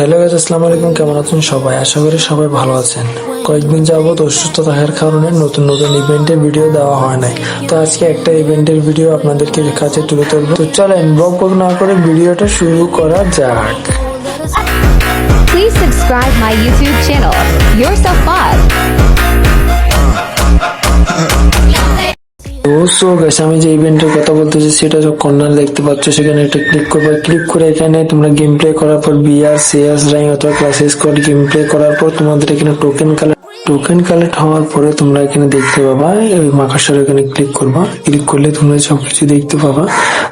Hello guys, আসসালামু আলাইকুম, কেমন আছেন সবাই? আশা করি সবাই ভালো আছেন। কয়েকদিন যাবত অসুস্থ থাকার কারণে নতুন নতুন ইভেন্টের ভিডিও দেওয়া হয় নাই। তো আজকে একটা ইভেন্টের ভিডিও আপনাদেরকে কাছে তুলে ধরবো। তো চলেন বক না করে ভিডিওটা শুরু করা যাক। Please subscribe my YouTube channel. Yourself so তো সো আমি যে ইভেন্টের কথা বলতেছি, সেটা যে কর্নার দেখতে পাচ্ছ। সেখানে একটা ক্লিক করবে। ক্লিক করে এখানে তোমরা গেম প্লে করার পর বিআর সিএস অথবা গেম প্লে করার পর তোমাদের এখানে টোকেন কালেক্ট টোকেন কালেক্ট হওয়ার পরে তোমরা এখানে দেখতে পাবা ওই মাকাশার এখানে ক্লিক করবা। ক্লিক করলে তোমরা সবকিছু দেখতে পাবা।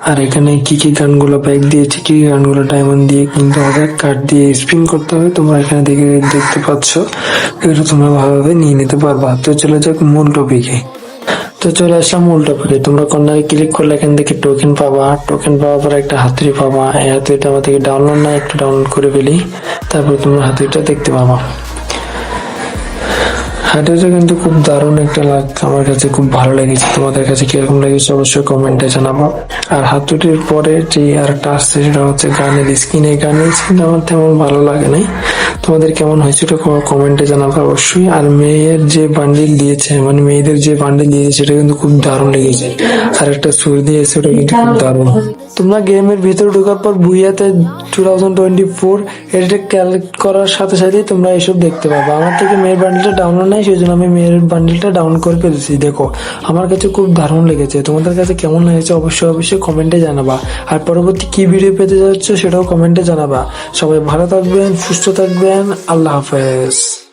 আর এখানে কি কি গানগুলো ব্যাগ দিয়েছে, কি গানগুলো ডায়মন্ড দিয়ে কিনতে হবে দিয়ে স্পিন করতে হবে, তোমরা এখানে দেখে দেখতে পাচ্ছ। এগুলো তোমরা ভালোভাবে নিয়ে নিতে পারবা। তো চলে যাক মূল টপিকে তো চলে আসলাম উল্টো করে তোমরা কর্নারে ক্লিক করলে এখান থেকে টোকেন পাবা। টোকেন পাওয়ার পরে একটা হাতুড়ি পাবা। এই হাতুড়িটা আমার থেকে ডাউনলোড না, একটু ডাউনলোড করে ফেলি। তারপর তোমরা হাতুড়িটা দেখতে পাবা। হাতুড়িটা কিন্তু খুব দারুণ একটা লাগ আমার কাছে খুব ভালো লেগেছে। তোমাদের কাছে কীরকম লেগেছে অবশ্যই কমেন্টে জানাব। আর হাতুড়ির পরে যে আরেকটা আসছে সেটা হচ্ছে গানের স্কিন গানের স্কিন আমার তেমন ভালো লাগে নাই। তোমাদের কেমন হয়েছে এটা কমেন্টে জানাবে অবশ্যই। আর মেয়ের যে বান্ডিল দিয়েছে মানে মেয়েদের যে বান্ডিল দিয়েছে, সেটা কিন্তু খুব দারুণ লেগেছে। আর একটা সুর দিয়েছে ওটা কিন্তু খুব দারুণ। তোমরা গেমের ভিতরে ঢোকার পর বুইয়াতে টু থাউজেন্ড টোয়েন্টি ফোর এটা কালেক্ট করার সাথে সাথেই তোমরা এসব দেখতে পাবে। আমার থেকে মেয়ের বান্ডিলটা ডাউনলোড নাই সেই জন্য আমি মেয়ের বান্ডিলটা ডাউন করে ফেলেছি। দেখো, আমার কাছে খুব দারুণ লেগেছে। তোমাদের কাছে কেমন লেগেছে অবশ্যই অবশ্যই কমেন্টে জানাবা। আর পরবর্তী কি ভিডিও পেতে যাচ্ছ, সেটাও কমেন্টে জানাবা। সবাই ভালো থাকবেন, সুস্থ থাকবেন, আল্লাহ হাফেজ।